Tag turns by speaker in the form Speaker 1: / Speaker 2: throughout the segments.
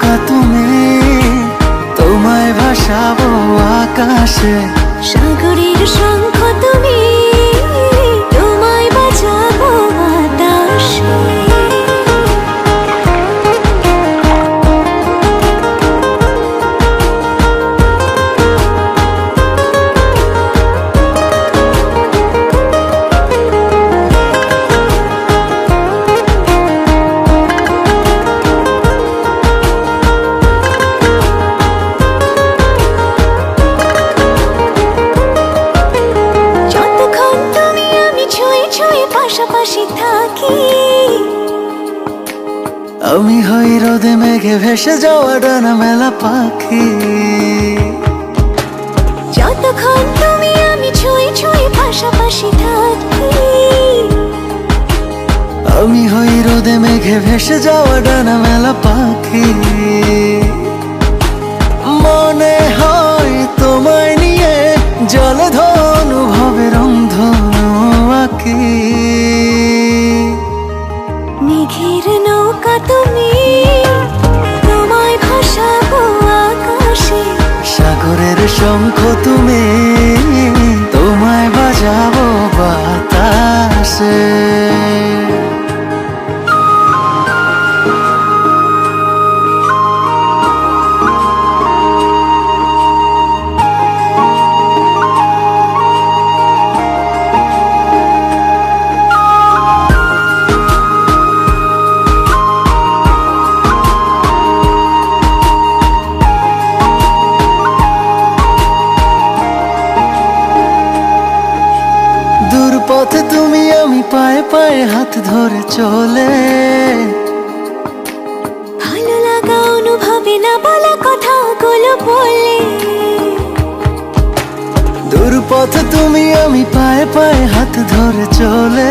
Speaker 1: নৌকা তুমি। তোমায় ভাসাবো আকাশে। পাশাপাশি থাকি।
Speaker 2: আমি হই রোদে মেঘে ভেসে যাওয়া ডানা মেলা পাখি।
Speaker 1: যতক্ষণ তুমি আমি ছুঁয়ে ছুঁয়ে পাশাপাশি থাকি।
Speaker 2: আমি হই রোদে মেঘে ভেসে যাওয়া ডানা মেলা পাখি। মনে হয় তোমায় শঙ্খ তুমি পায়ে হাত ধরে চলে।
Speaker 1: ভালো লাগা অনুভবে না বলা কথাগুলো বলে
Speaker 2: দূর পথ তুমি আমি পায়ে পায়ে হাত ধরে চলে।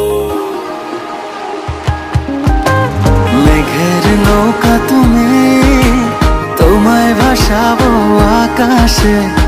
Speaker 2: নৌকা তুমি তোমায় ভাসাবো আকাশে।